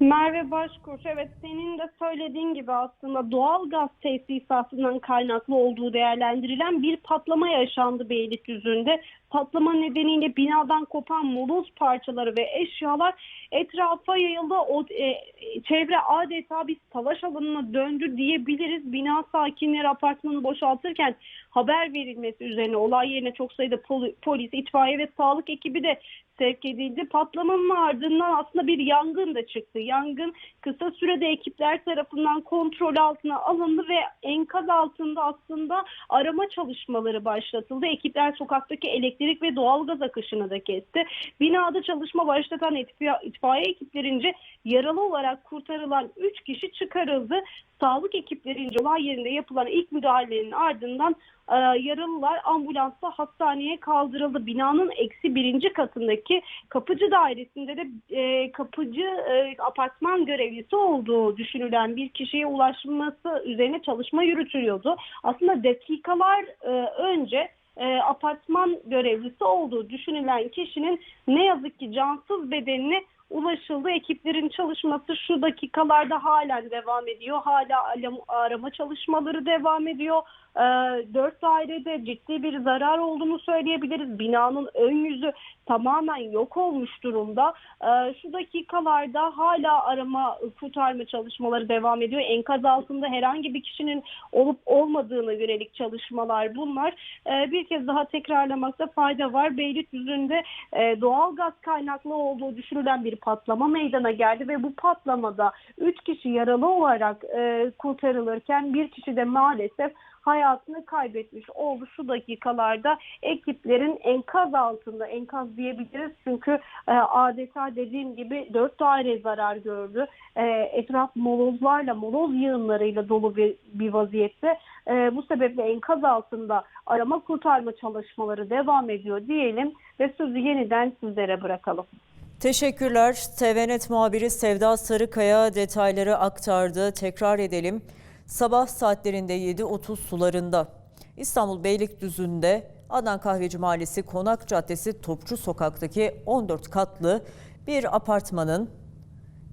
Merve Başkuş, evet senin de söylediğin gibi aslında doğal gaz tesisatından kaynaklı olduğu değerlendirilen bir patlama yaşandı Beylikdüzü'nde. Patlama nedeniyle binadan kopan moloz parçaları ve eşyalar etrafa yayıldı. O e, çevre adeta bir savaş alanına döndü diyebiliriz. Bina sakinleri apartmanı boşaltırken haber verilmesi üzerine olay yerine çok sayıda poli- polis, itfaiye ve sağlık ekibi de sevk edildi. Patlamanın ardından aslında bir yangın da çıktı. Yangın kısa sürede ekipler tarafından kontrol altına alındı ve enkaz altında aslında arama çalışmaları başlatıldı. Ekipler sokaktaki elektrik ve doğalgaz akışını da kesti. Binada çalışma başlatan itfa- itfaiye ekiplerince yaralı olarak kurtarılan 3 kişi çıkarıldı. Sağlık ekiplerince olay yerinde yapılan ilk müdahalenin ardından e, yaralılar ambulansla hastaneye kaldırıldı. Binanın eksi birinci katındaki kapıcı dairesinde de e, kapıcı e, apartman görevlisi olduğu düşünülen bir kişiye ulaşması üzerine çalışma yürütülüyordu. Aslında dakikalar e, önce e, apartman görevlisi olduğu düşünülen kişinin ne yazık ki cansız bedenine ulaşıldı. Ekiplerin çalışması şu dakikalarda halen devam ediyor. Hala arama çalışmaları devam ediyor. Ee, dört dairede ciddi bir zarar olduğunu söyleyebiliriz. Binanın ön yüzü tamamen yok olmuş durumda. Ee, şu dakikalarda hala arama kurtarma çalışmaları devam ediyor. Enkaz altında herhangi bir kişinin olup olmadığına yönelik çalışmalar bunlar. Ee, bir kez daha tekrarlamakta fayda var. Beylikdüzü'nde e, doğal gaz kaynaklı olduğu düşünülen bir patlama meydana geldi ve bu patlamada 3 kişi yaralı olarak e, kurtarılırken bir kişi de maalesef hayatını kaybetmiş oldu. Şu dakikalarda ekiplerin enkaz altında, enkaz diyebiliriz çünkü e, adeta dediğim gibi dört daire zarar gördü. E, etraf molozlarla, moloz yığınlarıyla dolu bir, bir vaziyette. E, bu sebeple enkaz altında arama kurtarma çalışmaları devam ediyor diyelim ve sözü yeniden sizlere bırakalım. Teşekkürler. TVNet muhabiri Sevda Sarıkaya detayları aktardı. Tekrar edelim. Sabah saatlerinde 7.30 sularında İstanbul Beylikdüzü'nde Adnan Kahveci Mahallesi Konak Caddesi Topçu Sokak'taki 14 katlı bir apartmanın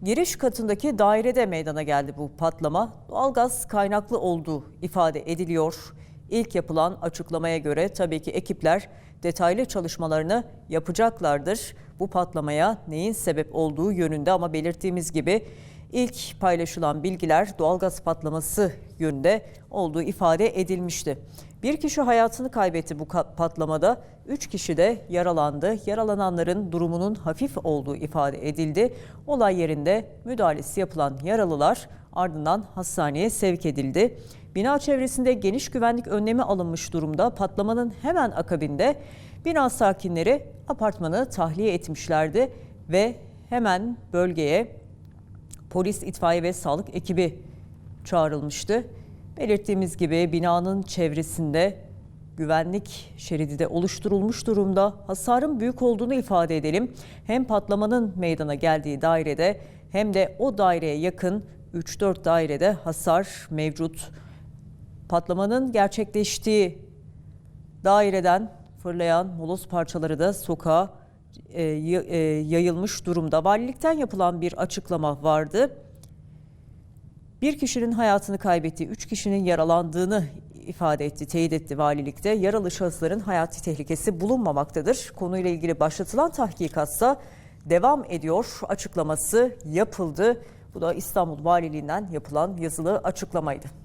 Giriş katındaki dairede meydana geldi bu patlama. Doğalgaz kaynaklı olduğu ifade ediliyor. İlk yapılan açıklamaya göre tabii ki ekipler detaylı çalışmalarını yapacaklardır. Bu patlamaya neyin sebep olduğu yönünde ama belirttiğimiz gibi ilk paylaşılan bilgiler doğalgaz patlaması yönünde olduğu ifade edilmişti. Bir kişi hayatını kaybetti bu patlamada, üç kişi de yaralandı. Yaralananların durumunun hafif olduğu ifade edildi. Olay yerinde müdahalesi yapılan yaralılar ardından hastaneye sevk edildi. Bina çevresinde geniş güvenlik önlemi alınmış durumda. Patlamanın hemen akabinde bina sakinleri apartmanı tahliye etmişlerdi ve hemen bölgeye polis, itfaiye ve sağlık ekibi çağrılmıştı. Belirttiğimiz gibi binanın çevresinde güvenlik şeridi de oluşturulmuş durumda. Hasarın büyük olduğunu ifade edelim. Hem patlamanın meydana geldiği dairede hem de o daireye yakın 3-4 dairede hasar mevcut. Patlamanın gerçekleştiği daireden fırlayan moloz parçaları da sokağa yayılmış durumda. Valilikten yapılan bir açıklama vardı. Bir kişinin hayatını kaybettiği, üç kişinin yaralandığını ifade etti, teyit etti valilikte. Yaralı şahısların hayati tehlikesi bulunmamaktadır. Konuyla ilgili başlatılan tahkikatsa devam ediyor. Açıklaması yapıldı. Bu da İstanbul Valiliğinden yapılan yazılı açıklamaydı.